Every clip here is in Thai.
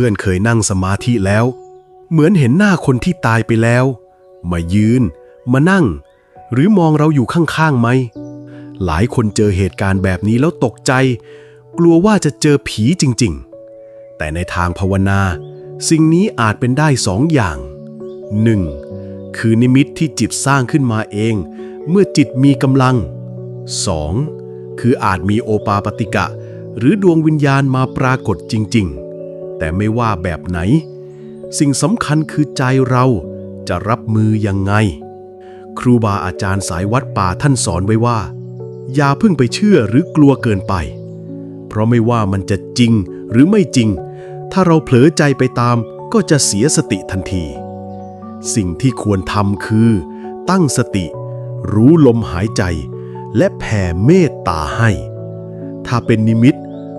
พื่อนเคยนั่งสมาธิแล้ว เหมือนเห็นหน้าคนที่ตายไปแล้ว มายืน มานั่ง หรือมองเราอยู่ข้างๆไหม หลายคนเจอเหตุการณ์แบบนี้แล้วตกใจ กลัวว่าจะเจอผีจริงๆ แต่ในทางภาวนา สิ่งนี้อาจเป็นได้สองอย่าง 1. คือนิมิตที่จิตสร้างขึ้นมาเอง เมื่อจิตมีกำลัง 2. คืออาจมีโอปาปติกะ หรือดวงวิญญาณมาปรากฏจริง ๆ แต่ไม่ว่าแบบไหน สิ่งสำคัญคือใจเราจะรับมือยังไง ครูบาอาจารย์สายวัดป่าท่านสอนไว้ว่า อย่าเพิ่งไปเชื่อหรือกลัวเกินไป เพราะไม่ว่ามันจะจริงหรือไม่จริง ถ้าเราเผลอใจไปตามก็จะเสียสติทันที สิ่งที่ควรทำคือ ตั้งสติ รู้ลมหายใจ และแผ่เมตตาให้ ถ้าเป็นนิมิต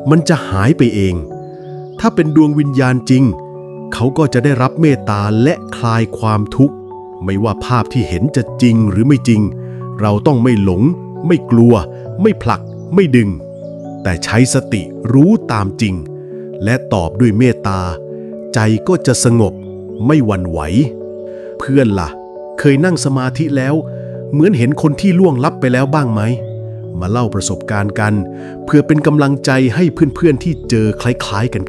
มันจะหายไปเอง ถ้าเป็นดวงวิญญาณจริง เขาก็จะได้รับเมตตาและคลายความทุกข์ ไม่ว่าภาพที่เห็นจะจริงหรือไม่จริง เราต้องไม่หลง ไม่กลัว ไม่ผลัก ไม่ดึง แต่ใช้สติรู้ตามจริง และตอบด้วยเมตตา ใจก็จะสงบ ไม่หวั่นไหว เพื่อนล่ะ เคยนั่งสมาธิแล้ว เหมือนเห็นคนที่ล่วงลับไปแล้วบ้างไหมมาเล่าประสบการณ์กัน เพื่อเป็นกำลังใจให้เพื่อนๆที่เจอคล้ายๆกัน